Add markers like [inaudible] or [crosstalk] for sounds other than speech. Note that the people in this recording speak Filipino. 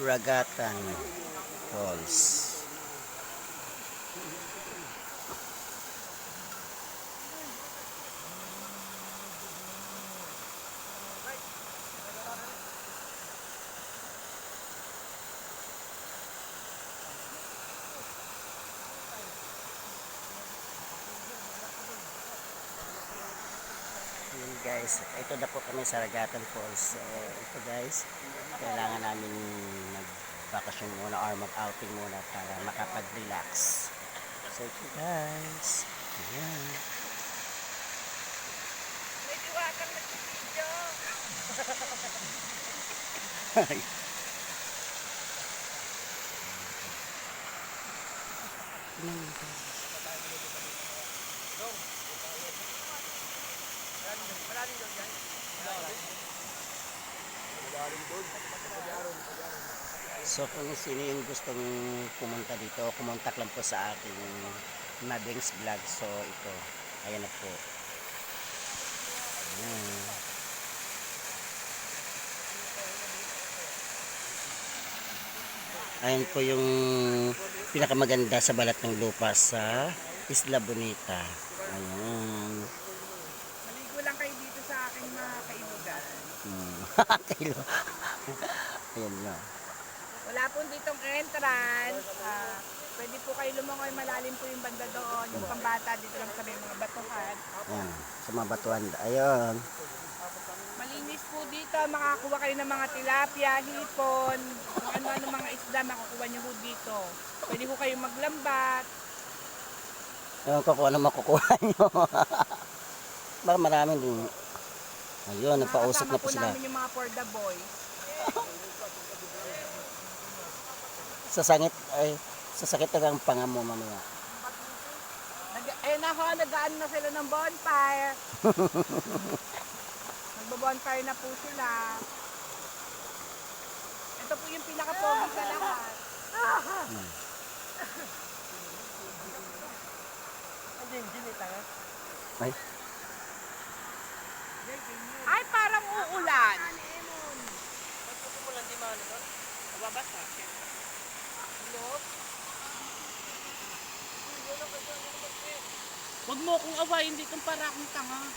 Ragatan Falls. Yun guys, ito na po kami sa Ragatan Falls. So, ito guys, kailangan namin magbakasyon muna or mag-outing muna para makapag-relax. So ito guys, ayan. May diwakang nagpipidyo. So kung sino yung gustong pumunta dito, kumontak lang po sa aking Madings Vlog. So ito, ayan na po. Ayan. Ayan po yung pinakamaganda sa balat ng lupa sa Isla Bonita. Ayan. Maligo lang kayo dito sa aking mga kaibigan. Hmm. [laughs] Kilo. Ayan na. Wala po ditong entrance. Ah, pwede po kayo lumangoy. Malalim po yung banda doon. Yung pambata dito lang sa may mga batuhan. Ayan. Sa mga batuan. Ayun. Malinis po dito. Makakuha kayo ng mga tilapia, hipon, kung ano-ano mga isda makukuha nyo po dito. Pwede po kayo maglambat. Ko kung ano makukuha [laughs] nyo. Baka marami din. Ayun, nagpausap na Nakakasama po sila. namin yung mga for the boys. Sa sangit, ay, sa sakit na ang panga mo mamaya. Nag eh nako, nagaan na sila ng bonfire. [laughs] Nagbo-bonfire na po sila. Ito po yung pinaka-pogi sa lahat. Ay, Ay, parang uulan. Huwag mo akong awayin dito para akong tanga.